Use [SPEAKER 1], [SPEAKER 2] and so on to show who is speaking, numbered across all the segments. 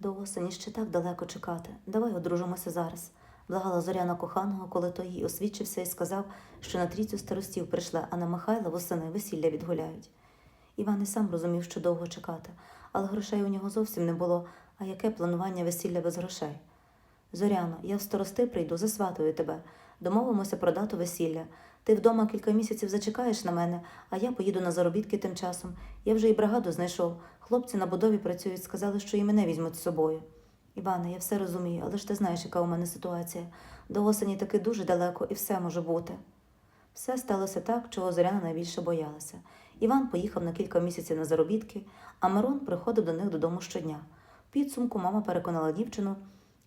[SPEAKER 1] До осені ще так далеко чекати. Давай одружимося зараз. Благала Зоряна коханого, коли той їй освідчився і сказав, що на трійцю старостів прийшла, а на Михайла восени весілля відгуляють. Іван і сам розумів, що довго чекати, але грошей у нього зовсім не було. А яке планування весілля без грошей? Зоряно, я в старости прийду, засватую тебе. Домовимося про дату весілля. Ти вдома кілька місяців зачекаєш на мене, а я поїду на заробітки тим часом. Я вже і бригаду знайшов. Хлопці на будові працюють, сказали, що і мене візьмуть з собою. Іване, я все розумію, але ж ти знаєш, яка у мене ситуація. До осені таки дуже далеко і все може бути. Все сталося так, чого Зоряна найбільше боялася. Іван поїхав на кілька місяців на заробітки, а Мирон приходив до них додому щодня. В підсумку мама переконала дівчину,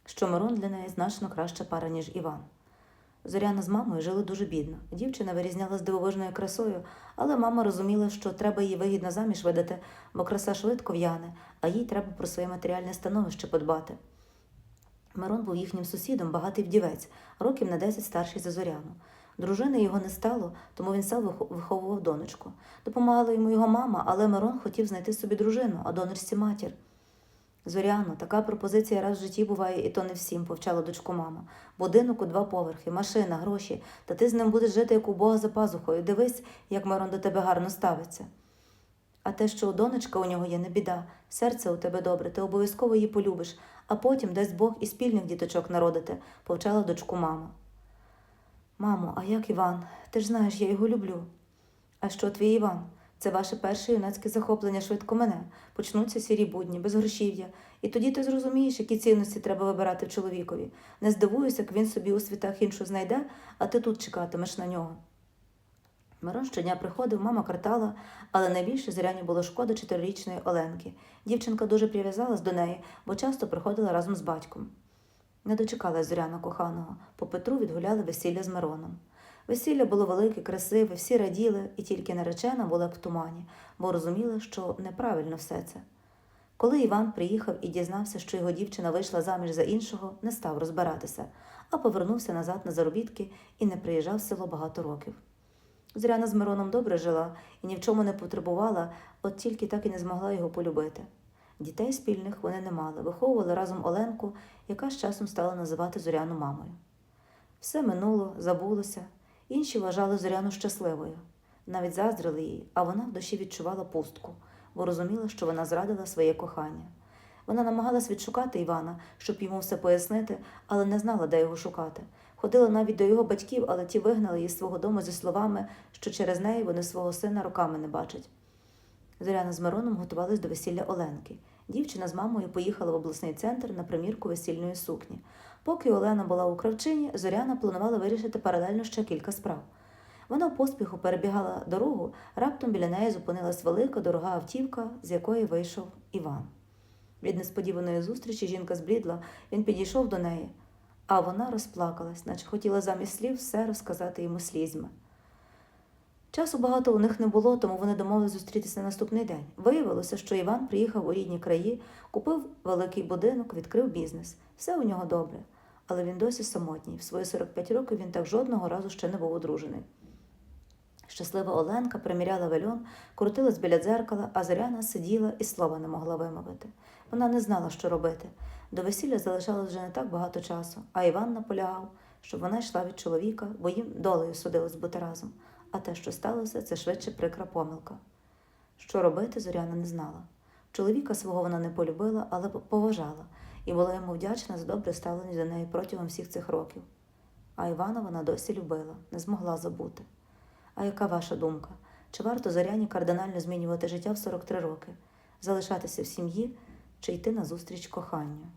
[SPEAKER 1] що Мирон для неї значно краща пара, ніж Іван. Зоряна з мамою жили дуже бідно. Дівчина вирізнялась дивовижною красою, але мама розуміла, що треба її вигідно заміж видати, бо краса швидко в'яне, а їй треба про своє матеріальне становище подбати. Мирон був їхнім сусідом, багатий вдівець, років на 10 старший за Зоряну. Дружини його не стало, тому він сам виховував донечку. Допомагала йому його мама, але Мирон хотів знайти собі дружину, а донечці матір. Зоряно, така пропозиція раз в житті буває, і то не всім, повчала дочку мама. Будинок у два поверхи, машина, гроші, та ти з ним будеш жити, як у Бога за пазухою. Дивись, як Мирон до тебе гарно ставиться. А те, що у донечка у нього є, не біда, серце у тебе добре, ти обов'язково її полюбиш, а потім дасть Бог і спільних діточок народити, повчала дочку мама. Мамо, а як Іван? Ти ж знаєш, я його люблю. А що твій Іван? Це ваше перше юнацьке захоплення швидко мене. Почнуться сірі будні, безгрошів'я. І тоді ти зрозумієш, які цінності треба вибирати чоловікові. Не здивуюся, як він собі у світах іншу знайде, а ти тут чекатимеш на нього. Мирон щодня приходив, мама картала, але найбільше Зоряні було шкода чотирирічної Оленки. Дівчинка дуже прив'язалась до неї, бо часто приходила разом з батьком. Не дочекалась Зоряна коханого. По Петру відгуляли весілля з Мироном. Весілля було велике, красиве, всі раділи, і тільки наречена була в тумані, бо розуміла, що неправильно все це. Коли Іван приїхав і дізнався, що його дівчина вийшла заміж за іншого, не став розбиратися, а повернувся назад на заробітки і не приїжджав в село багато років. Зоряна з Мироном добре жила і ні в чому не потребувала, от тільки так і не змогла його полюбити. Дітей спільних вони не мали, виховували разом Оленку, яка з часом стала називати Зоряну мамою. Все минуло, забулося, інші вважали Зоряну щасливою, навіть заздрили їй, а вона в душі відчувала пустку, бо розуміла, що вона зрадила своє кохання. Вона намагалась відшукати Івана, щоб йому все пояснити, але не знала, де його шукати. Ходила навіть до його батьків, але ті вигнали її з свого дому зі словами, що через неї вони свого сина роками не бачать. Зоряна з Мироном готувались до весілля Оленки. Дівчина з мамою поїхала в обласний центр на примірку весільної сукні. Поки Олена була у кравчині, Зоряна планувала вирішити паралельно ще кілька справ. Вона поспіху перебігала дорогу, раптом біля неї зупинилась велика дорога автівка, з якої вийшов Іван. Від несподіваної зустрічі жінка зблідла, він підійшов до неї, а вона розплакалась, наче хотіла замість слів все розказати йому слізьми. Часу багато у них не було, тому вони домовились зустрітися на наступний день. Виявилося, що Іван приїхав у рідні краї, купив великий будинок, відкрив бізнес. Все у нього добре. Але він досі самотній. В свої 45 років він так жодного разу ще не був одружений. Щаслива Оленка приміряла вельон, крутилась біля дзеркала, а Зоряна сиділа і слова не могла вимовити. Вона не знала, що робити. До весілля залишалось вже не так багато часу, а Іван наполягав, щоб вона йшла від чоловіка, бо їм долею судилось бути разом. А те, що сталося, це швидше прикра помилка. Що робити, Зоряна не знала. Чоловіка свого вона не полюбила, але поважала, і була йому вдячна за добре ставлення до неї протягом всіх цих років. А Івана вона досі любила, не змогла забути. А яка ваша думка? Чи варто Зоряні кардинально змінювати життя в 43 роки, залишатися в сім'ї чи йти назустріч коханню?